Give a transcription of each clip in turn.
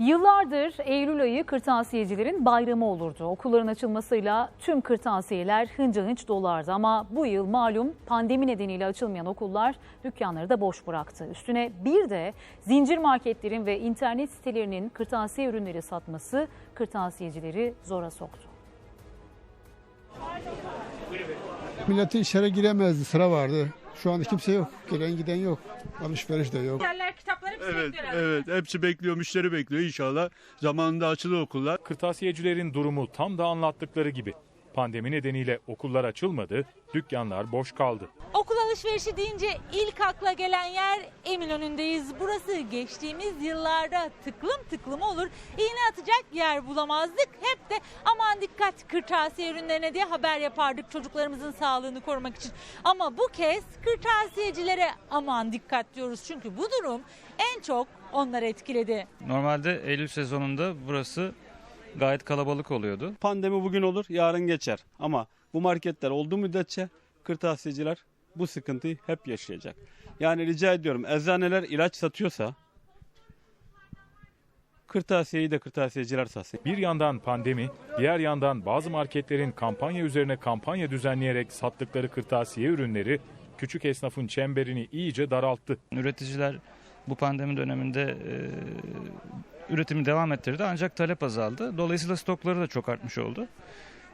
Yıllardır Eylül ayı kırtasiyecilerin bayramı olurdu. Okulların açılmasıyla tüm kırtasiyeler hınca hınç dolardı ama bu yıl malum pandemi nedeniyle açılmayan okullar dükkanları da boş bıraktı. Üstüne bir de zincir marketlerin ve internet sitelerinin kırtasiye ürünleri satması kırtasiyecileri zora soktu. Milletin içeri giremezdi, sıra vardı. Şu anda kimse yok, gelen giden yok. Alışveriş de yok. Yerler Evet, evet. Hepsi bekliyor, müşteri bekliyor inşallah. Zamanında açılır okullar. Kırtasiyecilerin durumu tam da anlattıkları gibi. Pandemi nedeniyle okullar açılmadı, dükkanlar boş kaldı. Okul alışverişi deyince ilk akla gelen yer Eminönü'ndeyiz. Burası geçtiğimiz yıllarda tıklım tıklım olur. İğne atacak yer bulamazdık. Hep de aman dikkat kırtasiye ürünlerine diye haber yapardık çocuklarımızın sağlığını korumak için. Ama bu kez kırtasiyecilere aman dikkat diyoruz. Çünkü bu durum en çok onları etkiledi. Normalde Eylül sezonunda burası gayet kalabalık oluyordu. Pandemi bugün olur, yarın geçer. Ama bu marketler olduğu müddetçe kırtasiyeciler bu sıkıntıyı hep yaşayacak. Yani rica ediyorum eczaneler ilaç satıyorsa kırtasiyeyi de kırtasiyeciler satsın. Bir yandan pandemi, diğer yandan bazı marketlerin kampanya üzerine kampanya düzenleyerek sattıkları kırtasiye ürünleri küçük esnafın çemberini iyice daralttı. Üreticiler bu pandemi döneminde e, üretimi devam ettirdi ancak talep azaldı. Dolayısıyla stokları da çok artmış oldu.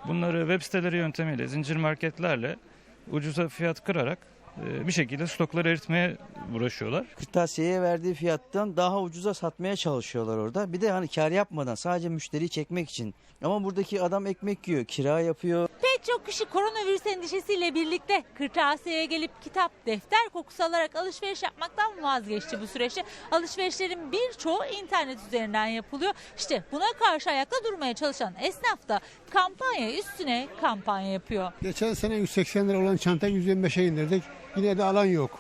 Bunları web siteleri yöntemiyle, zincir marketlerle ucuza fiyat kırarak e, bir şekilde stokları eritmeye uğraşıyorlar. kırtasiyeye verdiği fiyattan daha ucuza satmaya çalışıyorlar orada. Bir de hani kar yapmadan sadece müşteriyi çekmek için. Ama buradaki adam ekmek yiyor, kira yapıyor. Pek çok kişi koronavirüs endişesiyle birlikte kırtasiyeye gelip kitap, defter kokusu alarak alışveriş yapmaktan vazgeçti bu süreçte. Alışverişlerin birçoğu internet üzerinden yapılıyor. İşte buna karşı ayakta durmaya çalışan esnaf da kampanya üstüne kampanya yapıyor. Geçen sene 180 lira olan çantayı 125'e indirdik. Yine de alan yok.